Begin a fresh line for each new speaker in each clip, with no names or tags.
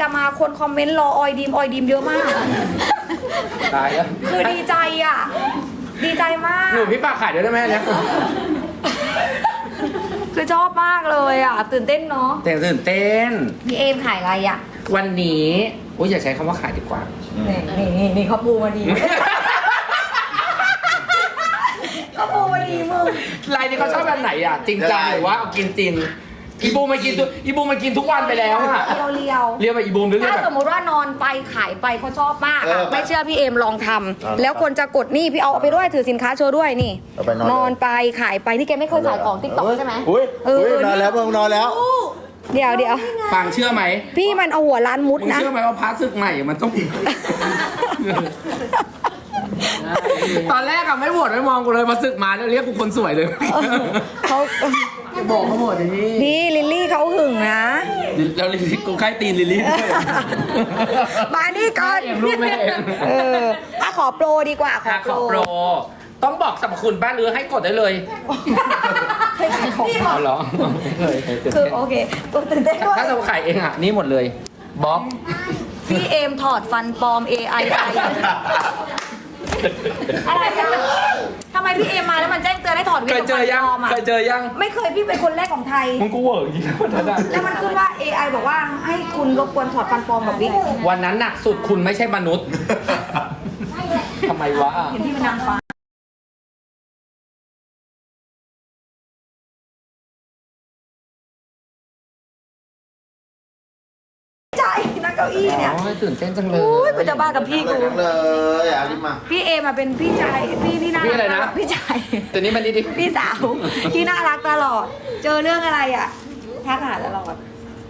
จะมาคนคอมเมนต์รอออยดีมออยดีมเยอะมาก
ตายแล้ว
คือดีใจอะ ดีใจมาก
หนูพี่ฝากขายด้วยได้ไหมเนี่ย
คือชอบมากเลยอะ ตื่นเต้นเนาะ
แต่ตื่นเต้น
พี่เอมขายอะไรอะ
วันนี้อุ้ยอย่าใช้คำว่าขายดีกว่า
นี่นี่นี่เขาปูมาดีเขาปูมาดีมึง
ลายนี้เขาชอบแบบไหนอะ จริงจังหรือว่าเอากินจริง อีบูมมากินทุกอีบูมมากินทุกวันไปแล้วอะ
เรียวเรียว
เรียกว่าอีบูมหรือเรียก
ถ้า
แบ
ส
บ
มมติว่านอนไปขายไปเขาชอบมาก
เอ
อะ
อ
ไม่เชื่อพี่เอมลองทำ
เอา
แล้วคนจะกดนี่พี่เอาไปด้วยถือสินค้าโชว์ด้วยนี่
เอาไปนอนเลย
นอนไปขายไปนี่แกไม่เคยขายของติ๊กต็อกใช่ไหม
อุ้ย
เออ
อุ้ยนอนแล้วมึงนอนแล้ว
เดี๋ยวเดี๋ยว
ฟังเชื่อไหม
พี่มันเอาหัวร้านมุด
มึง
นะ
เชื่อไหมว่าพาร์ทศึกใหม่มันต้องตอนแรกอะไม่โหวตไม่มองกูเลยมาศึกมาแล้วเรียกกูคนสวยเลย
เขา
จะบอกเขาหมดนี่
พี่ลิลลี่เขาหึงนะ
แล้วลิลลี่กูใกล้ตีนลิลลี่ด้วย
มานี่ก่อน
เองลูกแม่เอง
เอออะขอโปรดีกว่าขอ
อะ
โป
ข
ร
อโปรต้องบอกสรรพคุณป้าหรือให้กดได้เลย
เคยขายของ
เอาเหรอเคยเคยตื่น
คือ
เต้น
โอเคตัวตื่นเต้นด้วย
ถ้าเราขายเองอะ นี่หมดเลยบ๊อบ
พี่เอมถอดฟันปลอม AI ไป อะไรอะทำไมพี่เอมมาแล้วมันแจ้งเตือนให้ถอดวิ
เค
ดี
ย
โอ
เจอยัง
ฟันปลอมอะ
เคยเจอยัง
ไม่เคยพี่เป็นคนแรกของไทย
มึงกูเวิร์กจริงๆวันนั้นอะ
แล้วมันขึ้นว่า AI บอกว่าให้คุณรบกวนถอดฟันปลอมกับวิก
วันนั้นหนักสุดคุณไม่ใช่มนุษย์ทำไมวะ
เห็นพี่เป็นนางฟ้า ก้าอี้เนี่ย
อ๋อตื่นเต้นจังเลย
โอ้ยกูจะบ้ากับพี่กู
เลยอะรีบมา
พี่เอมาเป็นพี่ชายพี่ที่น่า
พี่อะไร
รัก
นะ
พี่ชาย
ตัวนี้มันดีดิ
พี่สาวที่น่ารักตลอด เจอเรื่องอะไรอะทักหาตลอด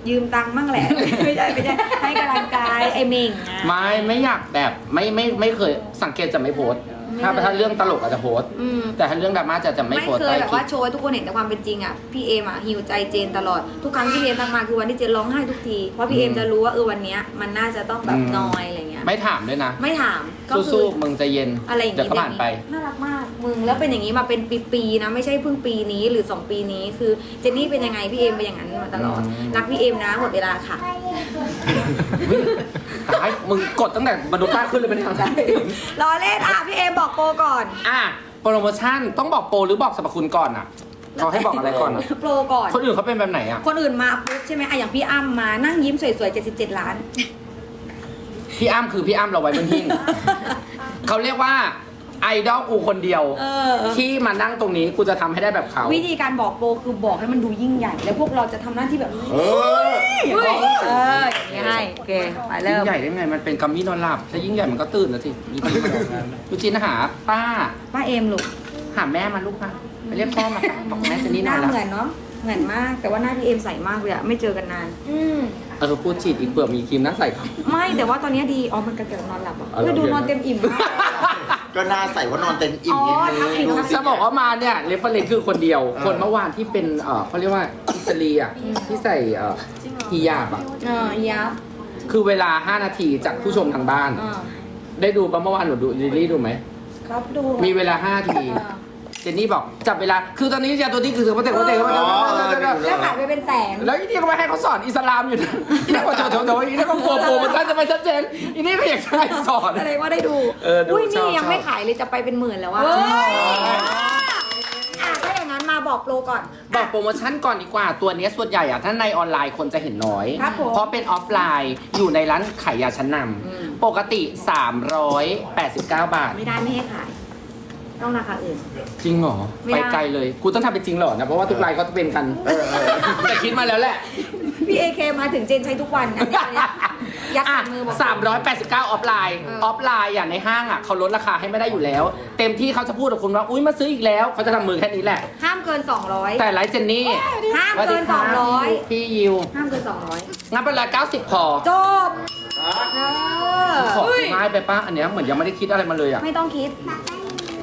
ยืมตังค์มั่งแหละ ไม่ใช่ไม่ใช่ให้กำลังใจไอ้เมิงอะ
ไม่ไม่อยากแบบไม่ไม่ไม่เคยสังเกตจะไม่โพสต์ ถ้าถ้าเรื่องตลกอาจจะโพสต์
อืม
แต่ถ้าเรื่องดราม่าจะจะไม่
ไม่
โพสต์
เคย
ใต้
แบบ
คลิ
ว่า
ป
โชว์ให้ทุกคนเห็นแต่ความเป็นจริงอะพี่เอมอะหิวใจเจนตลอดทุกครั้งที่พี่เอมทักมาคือวันที่เจนร้องไห้ทุกทีเพราะพี่เอมจะรู้ว่าเออวันเนี้ยมันน่าจะต้องแบบนอยอะไรเงี้ย
ไม่ถามด้วยนะ
ไม่ถามก็คื
สู้
อ
ๆมึงใจเย็น
อะไรอย่าง
เดี๋ยว
งี้
ก็ผ่านไป
น่ารักมากมึงแล้วเป็นอย่างนี้มาเป็นปีๆนะไม่ใช่เพิ่งปีนี้หรือ2ปีนี้คือเจนนี่เป็นยังไงพี่เอมเป็นอย่างนั้นมาตลอด
อืม
รักพี่เอมนะหมดเวลาค่ะ
ตายมึงกดตั้งแต่บรรดุป้าขึ้นเลยเป็นทางใช่
รอเล่นอะพี่เอมบอกโปรก่อน
อะโปรโมชั่นต้องบอกโปรหรือบอกสรรพคุณก่อนอะเขาให้บอกอะไรก่อนอะ
โปรก่อน
คนอื่นเขาเป็นแบบไหนอะ
คนอื่นมาปุ๊บใช่ไหมอะอย่างพี่อ้ำมานั่งยิ้มสวยๆ77 ล้าน
พี่อ้ำคือพี่อ้ำเราไว้บนหิ้งเขาเรียกว่าไอดอลกูคนเดียว
เออ
ที่มานั่งตรงนี้กูจะทำให้ได้แบบเขา
วิธีการบอกโปรคือบอกให้มันดูยิ่งใหญ่ แล้วพวกเราจะทำหน้าที่แบบ
เออ
เฮ้ยเอออย่างนี้ให้โอเคไปเริ่
ยิ่
ม
งใหญ่ได้ไงมันเป็นกัมมี่นอนหลับถ้ายิ่งใหญ่มันก็ตื่นนะสิยูจินยูจินหาป้า
ป้าเอมลูก
หาแม่มาลูกมาไปเรียกพ่อมาค่ะบอกแม่เจะนี่
ห
นอ
น้าน
แล้ว
เหมือนเนาะเหมือนมากแต่ว่าหน้าพี่เอมใสมากเลยอะไม่เจอกันนาน อืม
เออพูดฉีดอีกเปลือกมีครีมหน้าใสครับ
ไม่แต่ว่าตอนนี้ดีอ๋อมันกระเกิดนอนหลับอะ
เอา
เฮ้ย
โอเค
ดูนอนเต็มอิ่มมาก
ก็น่าใส่ว่านอนเต็มอิ่มนิดนึง
อ๋อทักผิด
ดู
ทัก
สิ
จะบอกว่ามาเนี่ยเรฟเฟรนคือคนเดียว
เออ
คนเมื่อวานที่เป็นเออเขาเรียกว่าอิสรีอะที่ใส่เออฮิญาบอะ
เออยับ
คือเวลา 5 นาทีจากผู้ชมทางบ้าน
เออ
ได้ดูปะเมื่อวานหนูดูลิลลี่ดูไหม
ครับดู
มีเวลา 5 นาที
เออ
เจนนี่บอกจับเวลา คือตอนนี้ยาตัวนี้คือถือว่าเตะว่าเตะว่าเตะ
แล้วขายไปเป็นแสน
แล้วอีนี่ก็มาให้เขาสอนอิสลามอยู่นะอีนี่ก็โถโถโถอีนี่ก็โกโปรมันจะไม่ชัดเจนอีนี่ก็อยากให้สอน
แสดงว่าได้ดู
เออดู
อุ้ย
ชอ
นี่
บ
ยังไม่
ชอบ
ขายเลยจะไปเป็นหมื่นแล้ววะอะถ้าอย่างนั้นมาบอกโปรก่อน
บอกโปรโมชั่นก่อนดีกว่าตัวเนี้ยส่วนใหญ่อะถ้าในออนไลน์คนจะเห็นน้อย
ครับผม
เพราะเป็นออฟไลน์อยู่ในร้านขายยาชั้นน
อืมำ
ปกติ 389 บาท
ไม่ได้ไม่ให้ขาย ต้องราคาอื่น
จริงเหรอ
ไม่
ไป
ได้
ไกลเลย กูต้องทำเป็นจริงเหรอนะ เพราะว่าทุกไลน์เขาจะเป็นกัน
เออเออ
แต่คิดมาแล้วแหละ
พี่เอเคมาถึงเจนใช้ทุกวันอันนี้อันนี้ยัด
อะ
ใส่มือบอก
สามร้อยแปดสิบเก้าออฟไลน์
เออ
ออฟไลน์อะในห้างอะเขาลดราคาให้ไม่ได้อยู่แล้ว เต็มที่เขาจะพูดกับคุณว่า อุ้ยมาซื้ออีกแล้ว เขาจะทำมือแค่นี้แหละ
ห้ามเกิน 200
แต่ไลฟ์เจนนี่
ห้ามเกิน
สวัสดีครับ
200
พี่ยิว
ห้ามเกิน 200
งั้นเป็นร้อยเก้าสิบพอ
จบเออ
ของ่ายไปป้าอันเนี้ยเหมือนยังไม่ได้คิดอะไรมาเลยอะ
ไม่ต้องคิด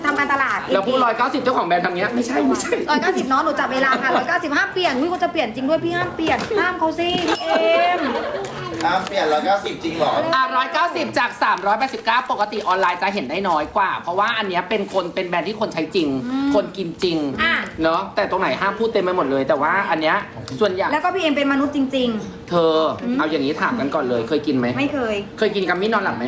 ทำการตลาด
แล้วพูดร้อยเก้าสิบเจ้าของแบรนด์ทำเงี้ยไม่ใช่ไม่ใช่
ร้อยเก้าสิบน้องหนูจับเวลาค่ะร้อยเก้าสิบห้ามเปลี่ยนวิก็จะเปลี่ยนจริงด้วยพี่ห้ามเปลี่ยนห้ามเขาสิพี่เอม
อะอ้ำเปลี่ยนแล้วก็สิบจริงเหรอ
อะ190จาก389ปกติออนไลน์จะเห็นได้น้อยกว่า เพราะว่าอันเนี้ยเป็นคนเป็นแบรนด์ที่คนใช้จริง คนกินจริง
อะ
เนาะแต่ตรงไหนห้ามพูดเต็มไปหมดเลย แต่ว่าอันเนี้ยส่วนใหญ่
แล้วก็พี่เอ็มเป็นมนุษย์จริง
เธอเอาอย่างนี้ถามกันก่อนเลยเคยกินไหม
ๆ ไม่เคย
เคยกินกัมมี่นอนหลับไหม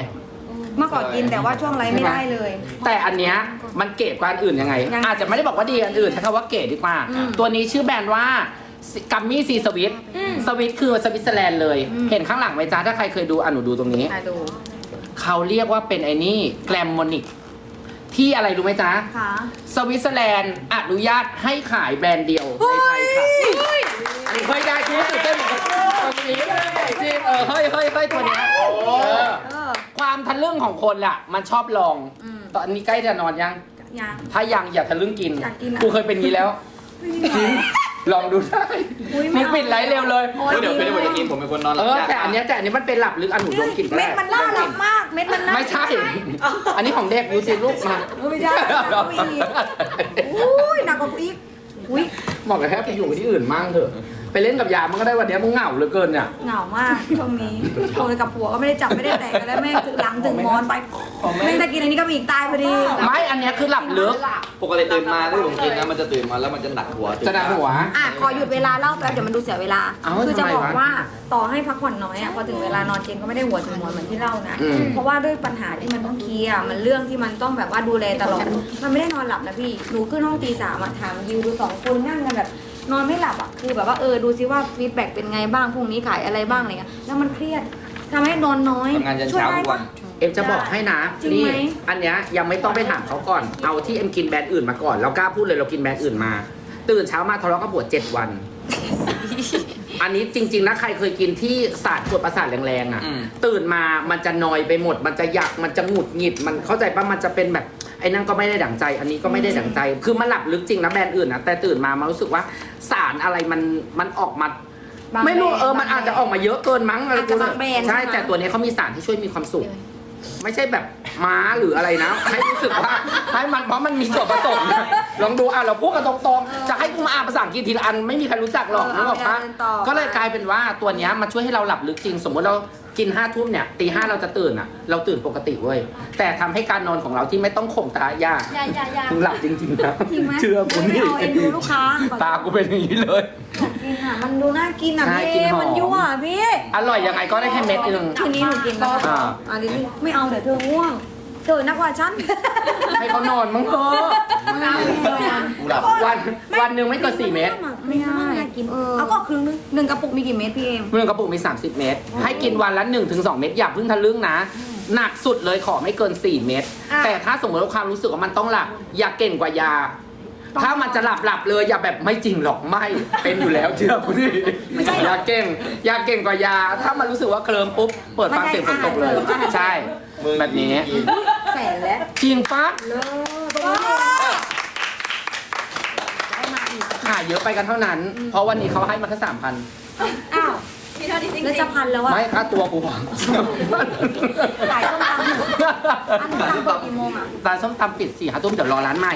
เมื่อก่อนกินแต่ว่าช่วงไลฟ์ไม่ได้เลย
แต่อันเนี้ยมันเก๋กว่าอันอื่นยังไง
ยังไง
อาจจะไม่ได้บอกว่าดีอันอื่นใช้คำว่าเก๋ดีกว่า
อืม
ตัวนี้ชื่อแบรนด์ว่ากัมมี่ซีสวิต
อืม
สวิตคือสวิตเซอร์แลนด์เลย
อืม
เห็นข้างหลังไหมจ๊ะถ้าใครเคยดูอะหนูดูตรงนี้
อะดู
เขาเรียกว่าเป็นไอ้นี่แกลมมอนิกที่อะไรรู้ไหมจ๊ะ
ค่ะ
สวิตเซอร์แลนด์อนุญาตให้ขายแบรนด์เดียวในไทยค่ะอันนี้เฮ้ยได้กูรู้สึกเต้นเหมือนกันตัวนี้จริงเออเฮ้ยเฮ้ยเฮ้ยตัวเนี้ยเออ
เออ
ความทะลึ่งของคนล่ะ มันชอบลอง
อืม
ตอนนี้ใกล้จะนอนยัง
ยัง
ถ้ายังอย่าทะลึ่งกิน
อยากกินอะ
กูเคยเป็นงี้แล้วจริงลองดูได้
อุ๊ย
มึ
ไม่
ง
เอา
ปิดไลฟ์เร็วเลย
โอ๊ย
เดี๋ยว
ดี
เป็น
มาก
วันจะกินผมเป็นคนนอนห
เอ
ลับ
อยา
ก
แต่อันเนี้ยแต่อันนี้มันเป็นหลับลึกอันหนูดมกลิ่นก็
เม็
ได้
ดมันน่ารักมาก เม็ดมันน่า
ไม่ใช่ อันนี้ของเด็กดูสิลูกมา
เออไม่ใช่หนักกว่ากูอีกอุ้ยหนักกว่ากูอีกอุ้ย
บอกเลยแค่ไปอยู่ที่อื่นมั่งเถอะ ไปเล่นกับยามันก็ได้วันเนี้ยมึงเหงาเหลือเกินเนี่ย
เหงามากช่วงนี้โทรกับผัวก็ไม่ได้จับไม่ได้แตะกันแล้วแม่งถึงหลังถึงมอนไปแม่งจะกินอันนี้ก็มีอีกตายพอดี
ไม่อันเนี้ยคือหลับลึก
ปกติตื่นมาถ้าผมกินนะมันจะตื่นมาแล้วมันจะหนักหัว
จะดังหัว
อะขอหยุดเวลาเล่าแป๊บเดี๋ยวมันดูเสียเวลา
เอ้า
คือจะ
ทำไม
บอก
วะ
ว่าต่อให้พักผ่อนน้อยอะพอถึงเวลานอนเจนก็ไม่ได้หัวถึงหัวเหมือนที่เล่านะ
อืม
เพราะว่าด้วยปัญหาที่มันต้องเคลียร์มันเรื่องที่มันต้องแบบว่าดูแลตลอด มันไม่ได้นอนหลับนะพี่ หนูขึ้นห้องตีสามอะถามยิวดูสองคนนั่งกันแบบ นอนไม่หลับอะคือแบบว่าเออดูซิว่าฟีดแบ็กเป็นไงบ้างพรุ่งนี้ขายอะไรบ้างอะไรเงี้ยแล้วมันเครียดทำให้นอนน้อย
ทำงานยัน
ช่วย
เช้า
ได้
ทุกวั
ปะ
น
เอ็มจะบอกให้นะ
จริง
นี่
ไหม
อันเนี้ยยังไม่ต้องไปถามเขาก่อน เอาที่เอ็มกินแบรนด์อื่นมาก่อน เรากล้าพูดเลยเรากินแบรนด์อื่นมา ตื่นเช้ามาทะเลาะกับปวดเจ็ดวัน อันนี้จริง ๆ นะใครเคยกินที่สาดปวดประสาทแรงๆอะ
อืม
ตื่นมามันจะนอยไปหมด มันจะอยากมันจะหงุดหงิด มันเข้าใจปะมันจะเป็นแบบ ไอ้นั่นก็ไม่ได้ดั่งใจ อันนี้ก็ไม่ได้ดั่งใจ คือมันหลับลึกจริงนะแบรนด์อื่นนะแต่ตื่นมามันรู้สึกว่าสารอะไรมันมันออกมา
บาง
ไม่รู้เออ
แบรนด์
มันอาจจะออกมาเยอะเกินมั้งอะไร
อาจจะบางแบรนด์
ใช่
ใช่ไหม
แต่ตัวนี้เขามีสารที่ช่วยมีความสุข ไม่ใช่แบบม้าหรืออะไรนะ ให้รู้สึกว่าให้มันเพราะมันมีส่วนผสมนะลองดูอะเราพูดกันตรงๆ จะให้กูมาอ่านภาษาอังกฤษทีละอันไม่มีใครรู้จักหรอก
เออ
นึกออกปะ
เอาไปเดินต่อ
ก็เลยกลายเป็นว่าตัวเนี้ยมันช่วยให้เราหลับลึกจริง สมมติเรา กินห้าทุ่มเนี่ยตีห้าเราจะตื่นอะ เราตื่นปกติเว้ยแต่ทำให้การนอนของเราที่ไม่ต้องข่มตายาก
อย่าอย่าอย่า
มึงหลับจริงๆนะ
จริงไหม
เชื่อกู
ไม่
นี่
เอาเอ็นดูลูกค้า
ตากูเป็นอย่างนี้เลย
อยากกินอะมันดูน่ากินอะ
ใช่
พี่
กินหอม
มันยั่วอะพี่
อร่อยยังไงก็ได้แค่เม็ดนึง
ทีนี้หนูกินก็
อ่า
อะดิไม่เอาเดี๋ยวเธอง่วง เธอนักกว่าฉัน
ให้เขานอนมั้งเถอะ
ไม่เอาไม่เอา
กูหลับ
วันวันหนึ่งไม่เกินสี่เมตร
ไม่ได้กินเออเอาก็ครึ่งนึงหนึ่งกระปุกมีกี่เม็ดพี่เอ็ม
หนึ่งกระปุกมี 30 เม็ดให้กินวันละ1-2ถึงเม็ดอย่าเพิ่งทะลึ่งนะ หนักสุดเลยขอไม่เกิน 4 เม็ด
อะ
แต่ถ้าสมมติว่าความรู้สึกว่ามันต้องหลับ อย่าเก่งกว่ายา ถ้ามันจะหลับหลับเลยอย่าแบบไม่จริงหรอกไม่เป็นอยู่แล้วเชื่อกูดิอย่าเก่งอย่าเก่งกว่ายา ถ้ามันรู้สึกว่าเคลิ้มปุ๊บเปิดฟังเสียงฝนตกเลยใช่แบบนี้
แสนแล้ว
จริงปะ
เลิศตรงนี้ได้มาอีก
หาเยอะไปกันเท่านั้นเพราะวันนี้เขาให้มาแค่สามพัน
อ้าวแล้วจะพันแล้วอะ
ไม่ค่าตัวกูหวัง
ขายส้มตำอันนี้ตำเปิดกี่โมงอะ
ร้านส้มตำปิดสี่ห้าทุ่มเดี๋ยวรอร้านใหม่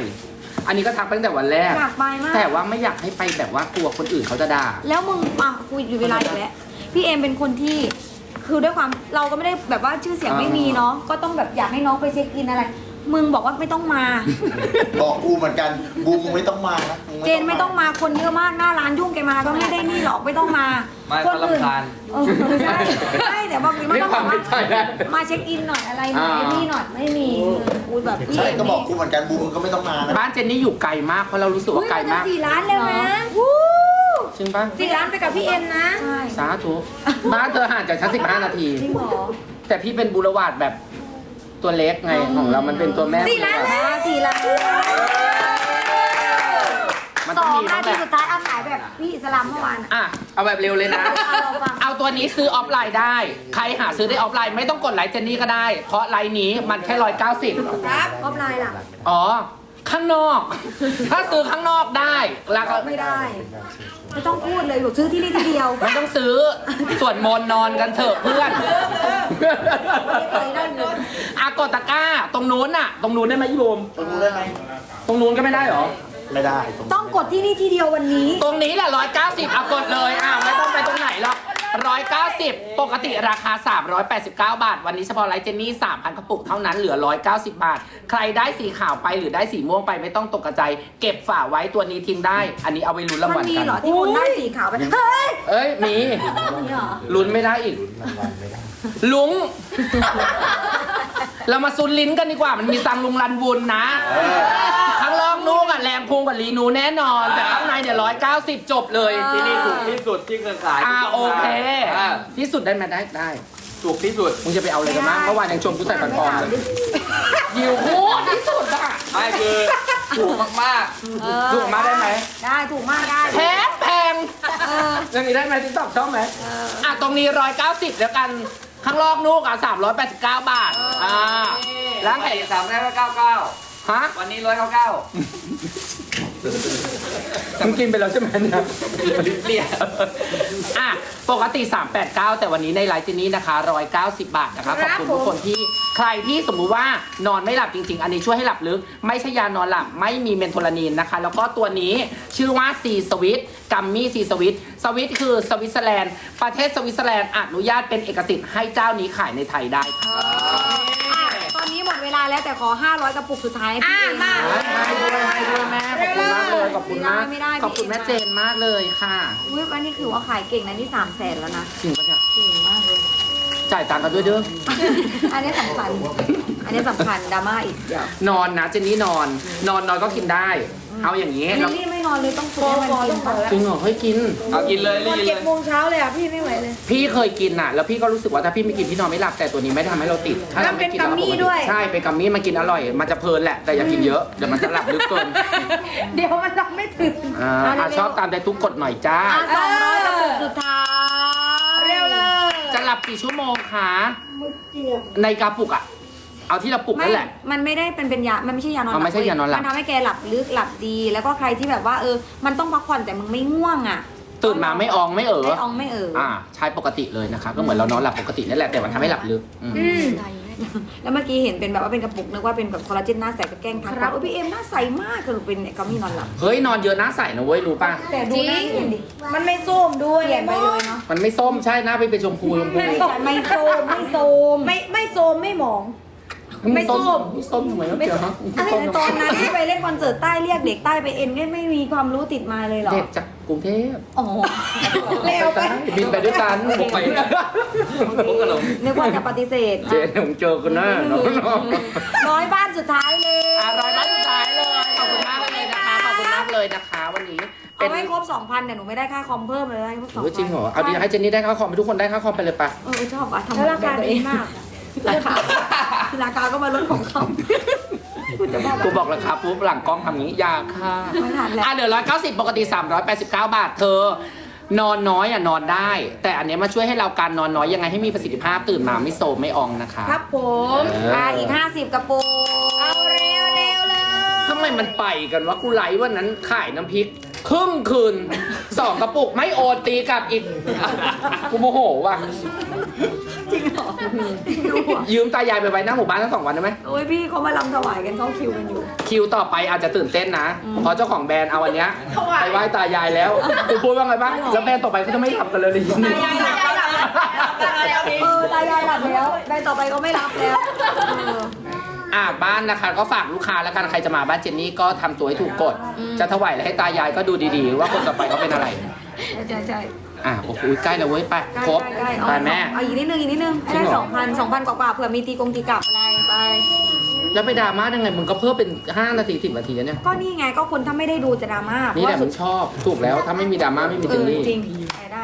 อันนี้ก็ทักไปตั้งแต่วันแรก
อยากไปมาก
แต่ว่าไม่อยากให้ไปแบบว่ากลัวคนอื่นเขาจะด่า
แล้วมึงอะคุยอยู่เวลาอีกแล้วพี่เอมเป็นคนที่ คือด้วยความเราก็ไม่ได้แบบว่าชื่อเสียงไม่มีเนาะก็ต้องแบบอยากให้น้องไปเช็คอินอะไร มึงบอกว่าไม่ต้องมา
บอกกูเหมือนกันบูมมึงไม่ต้องมานะง
เจนไม่ต้องมาคนเยอะมากหน้าร้านยุ่งแกมาก็ไม่ได้นี่หรอกไม่ต้องมา
ไม่
คน
เขา
อื่น
รำคาญ
เออใช่ใช่แต่บอกไม่ต้องบอก
ไม่
ว่า
ใช่นะ
มาเช็คอินหน่อยอะไรหน่อย
อ่า
ไอ้นี่หน่อยไม่มีกูแบบพี่
ใช่
เอ็ม
ก็บอก
นี่
กูเหมือนกันบูมมึงก็ไม่ต้องมานะ
บ้านเจนนี่อยู่ไกลมากเพราะเรารู้สึก
อุ้
ว่ายไกล
มันจะ
มาก
สี่ล้านแล้วนะวู้
จริงปะ
สี่ล้านไปกับพี่เอ็มนะใช่
สาธุบ้านเธอห่างจากชั้นสิบห้านาที
จริงเหรอ
แต่พี่เป็นบุรวาดแบบตัวเล็กไงของเรามันเป็นตัวแม่
สี่ล้านแล้วสี่ล้าน
มัน
ส
ต้อง
อง
มี
นา
บ้าง
ที
แหละ
สุดท้ายเอาขายแบบพี่อิสลามเมื่อวานอะ
อะเอาแบบเร็วเลยนะ
เอาเราฟัง
เอาตัวนี้ซื้อออฟไลน์ได้ ใครหาซื้อได้ออฟไลน์ไม่ต้องกดไลค์เจนนี่ก็ได้ เพราะไลน์นี้มันแค่ร้อยเก้าสิบ
ครับออฟไลน์ล่ะ
อ๋อ ข้างนอก ถ้าซื้อข้างนอกได้ราคา
ไม่ได้ ไม่ต้องพูดเลยบอกซื้อที่นี่ที่เดียว
ไม่ต้องซื้อส่วนมนต์นอนกันเถอะเพื่อน
ไปนั่นเลย
อากดตะกร้า ตรงนู้นน่ะ ตรงนู้นได้ไหมพี่บูม
ตรงนู้นได้ไหม
ตรงนู้นก็ไม่ได้เหรอ
ไม่ได้ตรง
ต้องกดที่นี่ที่เดียววันนี้
ตรงนี้แหละร้อยเก้าสิบอากดเลยอะไม่ต้องไปตรงไหนหรอก 190 ปกติราคา 389 บาท วันนี้เฉพาะไลท์เจนนี่ 3,000กระปุกเท่านั้นเหลือ 190 บาท ใครได้สีขาวไปหรือได้สีม่วงไปไม่ต้องตกกระใจ เก็บฝาไว้ตัวนี้ทิ้งได้ อันนี้เอาไว้ลุ้นราง
มั
วัล
นมี
กัน
เหรอที่คนได้สีขาวไปเฮ้ย
เอ้ยมี
มีเหรอ
ลุ้นไม่ได้อีกลุง เรามาซุนลิ้นกันดีกว่ามันมีซังลุงรันวุนนะข้างล่างนู้กอะแรงพุงกับลีนูแน่นอน แต่ข้างในเนี่ยร้อยเก้าสิบจบเลย
ที่นี่ถูกที่สุดที่เคยขาย
อ่าโอเค
อ่า
ที่สุดได้ไหมได้ได้
ถูกที่สุด
มึงจะไปเอาอะไรกันบ้างเมื่อวานยังชมกูใส่ปันปอนเลยยิวคู่ที่สุดอะ
ไม่คือถูกมาก
เออ
ถูกมากได้ไหม
ได้ถูกมากได้
แพงแพง
เออ
อย่างนี้ได้ไหมติ๊กต็อกชอบไหมอะตรงนี้ร้อยเก้าสิบแล้วกัน ข้างลอกนูกอะสามร้อยแปดสิบเก้าบาทอ่า
ๆ
ร้าน
ไข่
ไข่
สามร้อยเก้าเก้า
ฮะ
วันนี้ร้อยเก้าเก้า
มึงกินไปแล้วใช่ไหมเนี่ย
เปลี่ยน
อะ ปกติ 389 แต่วันนี้ในไลฟ์เจนี้นะคะ 190 บาทนะคะ ขอบคุณทุกคนที่ ใครที่สมมุติว่านอนไม่หลับจริง ๆ อันนี้ช่วยให้หลับลึก ไม่ใช่ยานอนหลับ ไม่มีเมนโทลานีนนะคะ แล้วก็ตัวนี้ชื่อว่าซีสวิตกัมมี่ซีสวิตสวิตคือสวิตเซอร์แลนด์ ประเทศสวิตเซอร์แลนด์อนุญาตเป็นเอกสิทธิ์ให้เจ้านี้ขายในไทยได้ค่ะ
อะ ขอ 500กระปุกสุดท้ายให้พี่เอง
ให้ด้วยให้ด้วยแม่ขอบคุณมากเลยขอบคุณมาก
ไม่ได้ไม่ได้
ขอบคุณแม่เจนมากเลยค่ะ
อุ้ยวันนี้คือว่าขายเก่งนะนี่3แสนแล้วนะ
จริงปะเนี่ย
เก่งมากเลย
จ่ายตังค์กันด้วยเด้อ
อันนี้สำคัญ อันนี้สำคัญดราม่าอีกเดี๋ยว น
อนนะเจนนี่นอน นอนนอนก็กินได้ เอาอย่างนี้
ลิ
เรา
ลลี่ไม่นอนเลยต้องซื้อให้มันกินปะ
จริงเหรอเฮ้ยกิน
เอากินเลย
ตอน
รีบกิน
เจ็ด
เลย
โมงเช้าเลยอะพี่ไม่ไหวเลย
พี่เคยกินน่ะ แล้วพี่ก็รู้สึกว่าถ้าพี่ไม่กินพี่นอนไม่หลับแต่ตัวนี้ไม่ทำให้เราติดถ้าเราไม่กิน
แล้วเป็นกัมมี่
เราปกติ
ด้วย
ใช่เป็นกัมมี่มันกินอร่อย มันจะเพลินแหละแต่อย่ากินเยอะเดี๋ยวมันจะหลับลึกเกิน
เดี๋ยวมันรับไม่ถึง
อ่าอะชอบตามใจทุกกดหน่อยจ้า
อะสองร้อยกระปุกสุดท้าย
เร็วเลย
จะหลับกี่ชั่วโมงคะในกระปุกอะ เอาที่เราปลุก
ไม่
นั่นแหละ
มันไม่ได้เป็นเป็นยา มันไม่ใช่ยานอนห
อ๋
ลั
อไม่ใช่ยานอนหลับ
มันทำให้แกหลับลึกหลับดี แล้วก็ใครที่แบบว่าเออ มันต้องพักผ่อนแต่มึงไม่ง่วงอะ
ตื่นมาไม่อองไม่เออ
ไม่อองไม่เอออ
อ่า ใช้ปกติเลยนะคะก็เหมือนเรานอนหลับปกตินั่นแหละแต่มันทำให้หลับลึกอืม
อืม
แล้วเมื่อกี้เห็นเป็นแบบว่าเป็นกระปุกนึกว่าเป็นแบบคอลลาเจนหน้าใสก็แกล้งทัก
ครับ
ว่าเออพี่เอ็มหน้าใสมากคือเป็นกัมมี่นอนหลับ
เฮ้ยนอนเยอะหน้าใสนะเว้ยรู้ป่ะ
แต่ดูหน้าเปลี่ยนดิ
มันไม่ส้มด้วย
เปลี่ยนไปเลยเนาะ
มันไม่ส้มใช่หน้าไปเป็นชมพูชมพู
ไม่ไม่โซมไม่โซม
ไม่ไม่ส้มไม่หมอง ไม่ส้ม
ไม่ส้มทำไมต้อง
ไม่
เจอ
ส้
ฮะ
ม
อะไรตอนนั้นที่ไปเล่นคอนเสิร์ตใต้เรียกเด็กใต้ไปเอ็นก็ไม่มีความรู้ติดมาเลยเหรอ
เด็กจากกรุงเทพ
อ๋อ
เร็วไป
บินไปด้วยกัน
ผมไปพวกขนม
นึกว่าจะปฏิเสธ
เจ๊ผมเจอกันนะน้อง
น้อยบ้านสุดท้ายเลย
ๆอะไรบ้านสุดท้ายเลยขอบคุณมากเลยนะคะขอบคุณมากเลยนะคะ วันนี้เป็
เอา
น
ไว้ครบ2,000แต่หนูไม่ได้ค่าคอมเพิ่มเลยให้ครบ2,000
โอ้ยจริงเหรอเอาดีให้เจนนี่ได้ค่าคอมไปทุกคนได้ค่าคอมไปเลยปะ
เออชอบอะทำ
แล้วราคา
ตัว
ดี
เอง
มาก
ราคา ราคาก็มาลดของเขาคุณจะบอก
กูบอกราคาปุ๊บหลังกล้องทำงี้อยาค่ะ
ไม่ทันแล้ว
อะเดี๋ยวร้อยเก้าสิบปกติ389บาทเธอ นอนน้อยอะนอนได้ แต่อันเนี้ยมาช่วยให้เราการนอนน้อยยังไงให้มีประสิทธิภาพตื่นมาไม่โซมไม่อองนะคะ
ครับผม
เออ
อะอีก 50 กระปุก
เอาเร็วเร็วเลย
ทำไมมันไปกันวะกูไลฟ์วันนั้นขายน้ำพริก ครึ่งคืนสองกระปุกไม่โอนตีกลับอีก กูโมโหว่ะ ยืมตายายไปไว้หน้าหมู่บ้านทั้งสองวันได้ไหม
โอ้ยพี่เขามาลำถวายกันเขาคิวกันอยู่
คิวต่อไปอาจจะตื่นเต้นนะเพราะเจ้าของแบรนด์เอาอันเนี้ยไปไหว้ตายายแล้วกูพูดว่าไงบ้างแล้วแบรนด์ต่อไปเขาจะไม่ทำกันเลยดิ
เออตายายหลับแล้วได้ต่อไปก็ไม่รับแล้วเออ
อ่าบ้านนะคะก็ฝากลูกค้าแล้วกันใครจะมาบ้านเจนนี่ก็ทำตัวให้ถูกกฎจะถวายอะไรให้ตายายก็ดูดีๆ ว่าคนต่อไปเขาเป็นอะไร
ใช่ใช่
อะโอ้โหใกล้แล้วเว้ยไป
ใกล้
ครบ
ใกล้ๆเอา
ไปแม่
เอาอีกนิดนึงอีกนิดนึงให้
จริ
ได้
งเหร
ส
อ
องพันสองพันกว่าๆเผื่อมีตีกงตีกลับอะไรไป
แล้วไปดราม่าได้ไงมึงก็เพิ่มเป็น 5 นาที 10 นาทีแล้วเนี่ย
ก็นี่ไงก็คนถ้าไม่ได้ดูจะดราม่า
นี่แหละ
เพ
มึ
ราะ
งชอบ ถูกแล้วถ้าไม่มีดราม่าไม่มี
เอ
เจน
อ
นี่
จริงไปได้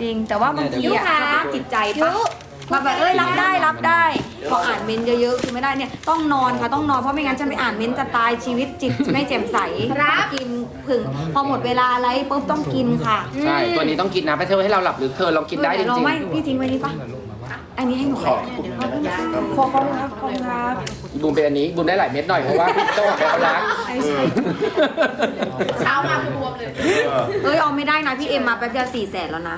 จริงแต่ว่าบางที
ยุ
อะ
ค่ะ
สภาพจิตใจปะมาแบบเอ้ยรับได้รับได้ พออ่านเมนต์เยอะๆคือไม่ได้เนี่ยต้องนอนค่ะต้องนอนเพราะไม่งั้นฉันไปอ่านเมนต์จะตายชีวิตจิตไม่แจ่มใส
ครับ
กินผึ่งพอหมดเวลาอะไรปุ๊บต้องกินค่ะ
ใช่ตัวนี้ต้องกินนะไปเทให้เราหลับหรือเธอลองกินได้จ
เดี๋ยวเรา
ริง
ไม่พี่ทิ้งไว้นี่ปะอันนี้ให้หนูขอขอบคุณค่ะขอขอบคุณครับขอบคุณครับ
ๆบูมเป็นอันนี้บูมได้หลายเม็ดหน่อยเพราะว่าเจ้าของแบรนด์เขารัก
ไอ้ใช่
เช้ามาบวมเลย
เอ้ยเอาไม่ได้นะพี่เอ็มมาแป๊บเดียวสี่แสนแล้วนะ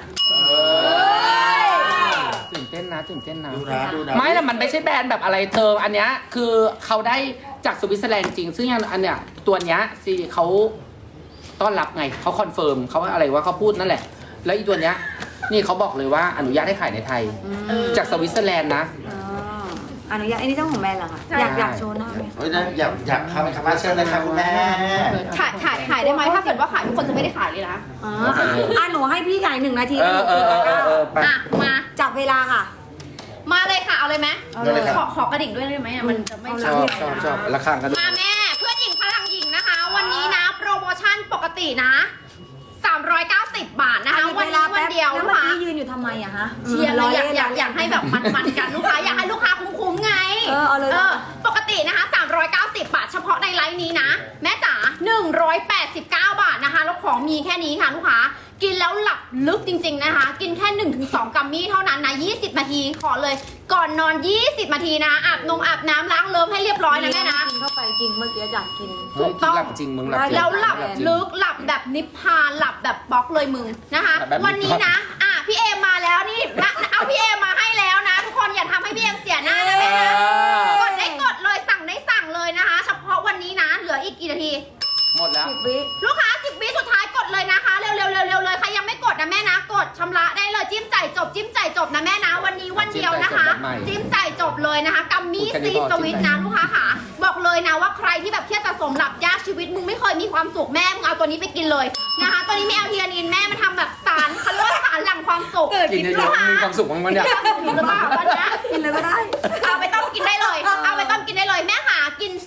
ตื่นเต้นนะตื่นเต้นนะ
ดูนะดูนะ
ไม่แต่มันไม่ใช่แบรนด์แบบอะไรเธออันเนี้ยคือเขาได้จากสวิตเซอร์แลนด์จริง ซึ่งอันเนี้ยตัวเนี้ยสิเขาต้อนรับไงเขาคอนเฟิร์มเขาอะไรว่าเขาพูดนั่นแหละ แล้วอีตัวเนี้ยนี่เขาบอกเลยว่าอนุญาตให้ขายในไทย
เออ
จากสวิตเซอร์แลนด์นะ
อ๋ออนุญาตอันนี้เจ้าของแบรนด์เหรอคะ
ใช่
อยากอยากโชว์หน้าไหม
เฮ้ยนะอยากอยากเข้าไปคำว่าเชิญเลยครับคุณแม่
ขายขายขายได้ไหมถ้าเกิดว่าขายทุกคนจะไม่ได้ขายเลยนะ
อ๋ออะหนูให้พี่ขายหนึ่งนาที
เออเออเออเออเออไป
อะมา
จับเวลาค่ะ
มาเลยค่ะเอาเลยไหม
เอาเลย
ขอขอกระดิ่งด้วยได้ไหมอะมันจะไม่
ชอบชอบชอบราคากันด้วย
มาแม่เพื่อนหญิงพลังหญิงนะคะ วันนี้นะโปรโมชั่นปกตินะ 390 บาทนะคะ วันนี้วันเดียว
แล้ว
ลูก
เมื่อ
ค้า
กี้ยืนอยู่ทำไมอะฮะ
เชียร์เลยอยากอยาก
ล่น
อยากให้แบบมันๆกันลูกค้าอยากให้ลูกค้าคุ้มๆไง
เออเอาเลย
ปกตินะคะ 390 บาท เฉพาะในไลน์นี้นะ แม่จ๋า189 บาทนะคะ แล้วของมีแค่นี้ค่ะลูกค้า กินแล้วหลับลึกจริงๆนะคะ กินแค่ 1-2กัมมี่เท่านั้นนะ 20 นาที ขอเลย ก่อนนอน 20 นาทีนะ อาบนงอาบน้ำล้างเลิฟให้เรียบร้อยนะแม่นะ
กินเข้าไปจริงเมื่อกี้อยากกิน
เฮ้ยหลับจริงมึงหลับจริง
แล้วหลับ
จริง
ลึกหลับแบบนิพพานหลับแบบบล็อกเลยมึงนะคะ
แบบนิพพาน
วันนี้นะ อะพี่เอมมาแล้วนี่นะเอาพี่เอมมาให้แล้วนะ ทุกคนอย่าทำให้พี่เอมเสียหน้านะ
เอ
แม่นะ
อก
ดได้กดเลยสั่งได้สั่งเลยนะคะ เฉพาะวันนี้นะ เหลืออีกกี่นาที
หมดแล้ว
สิบวิ
ลูกค้า10วิสุดท้ายกดเลยนะคะ เร็วๆเร็วๆเร็วๆเลยใครยังไม่กดนะแม่นะกดชำระได้เลยจิ้มจ่ายจบจิ้มจ่ายจบนะแม่นะ วันนี้วันเดียวนะคะ จิ้มจ่ายจบเลยนะคะกัมมี่ซีสวิตนะลูกค้าค่ะ บอกเลยนะว่าใครที่แบบเครียดสะสมหลับยากชีวิตมึงไม่เคยมีความสุขแม่มึงเอาตัวนี้ไปกินเลยนะคะตัวนี้ไม่เอาเทียนินแม่มันทำแบบสารเขาเรียกว่าสารหลั่งความสุข
กินเยอะๆมีความสุขมั้งมันเนี่ย
หรือเปล่าวันเนี้ย
กินเลยก็ได้
เอาไป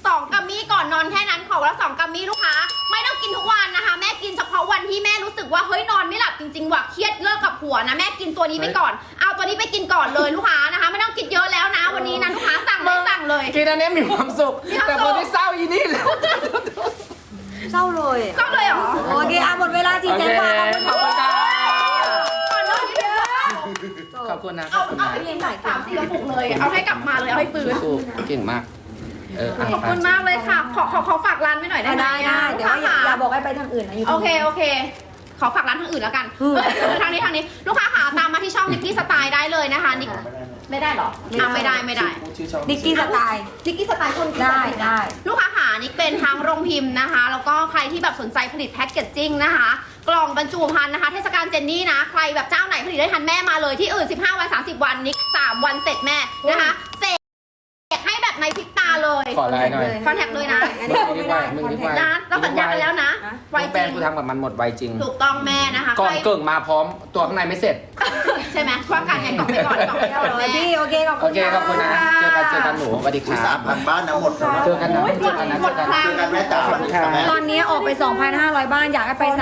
2กัมมี่ก่อนนอนแค่นั้นขอวันละ2กัมมี่ลูกค้า ไม่ต้องกินทุกวันนะคะ แม่กินเฉพาะวันที่แม่รู้สึกว่าเฮ้ยนอนไม่หลับจริงๆว่ะเครียดเลิกกับผัวนะแม่กินตัวนี้ไปก่อน เอาตัวนี้ไปกินก่อนเลยลูกค้านะคะ ไม่ต้องกินเยอะแล้วนะ วันนี้นะลูกค้าสั่งเลยสั่งเลย
กินอันนี้มีความสุข
มีความสุข
แต่พอที่เศร้าอีนี่แล้ว
เศร้าเลย
ก็เลยเหรอ
โอเคอะหมดเวลาสี่
โอ
แส
เคน
กว่าขอบคุณ
ขอบคุณ
ค่ะ
ครับ
ก่อนนอนนิดเดียว
ขอบคุณนะข
เอา
อบคุณ
เอา
นะ
ไปกินหลายสามสี่กระปุกเลย เอาให้กลับมาเลยเอาให้ปืน
สู้เก่งมาก เอออะ
ขอบคุณมากเลยค่ะ ขอขอขอฝากร้านไว้หน่อยได้
ได้
ไหม
ได้ได้เดี๋ยวว่าอย่า
ลูกค้
อย่าบอกให้ไปทางอื่นนะอยู่ต
โอ
รง
เค
นี้
โอเค ขอฝากร้านทางอื่นแล้วกัน
อืม
ทางนี้ทางนี้ ลูกค้าค่ะตามมาที่ช่องนิกกี้สไตล์ได้เลยนะคะนิกไม่ได้เหรออะไม่ได้ไม่ได้
ชื่อช่อง
ดิกกี้สไตล์
นิกกี้สไตล์คน
ได้ได้
ลูกค้าค่ะนิกเป็นทางโรงพิมพ์นะคะ แล้วก็ใครที่แบบสนใจผลิตแพ็กเกจจิ้งนะคะ กล่องบรรจุภัณฑ์นะคะ เทศกาลเจนนี่นะ ใครแบบเจ้าไหนผลิตได้ทันแม่มาเลยที่อื่น 15 วัน 30 วันนิก3วันเสร็จแม่นะคะ เสร็จให้แบบในพริบตาเลย
ขอไลน์หน่อย
คอนแทคเลยนะ
อันนี้ไม่ได้
มึง
คอน
ดี
แท
กว่า
ค
นะเราสัญญากันแล้วนะไว
แฟ
จริ
น
ง
กูทำกับมันหมดไวจริง
ถูกต้องแม่นะคะ
ก่อน
ใคร
เกิ่งมาพร้อมตัวข้างในไม่เสร็จ
ใช่ไหมว่าการไงกล่องไปก่อนกล่องไปก่อน
เอาเล
แม่
ยพี่โอเคขอบ
โอ
คุณ
เคขอบคุณนะเจอกันเจอกันหนูสวัสดีค
อุ้ย
รั
สา
บ
มพันบ้านนะหมดแล้วนะ
เจอกันนะเจอกันนะเจอกัน
เจอกันแม่จ๋าสวัสดีค่ะแม่
ตอนนี้ออกไป 2,500 บ้านอยากให้ไป3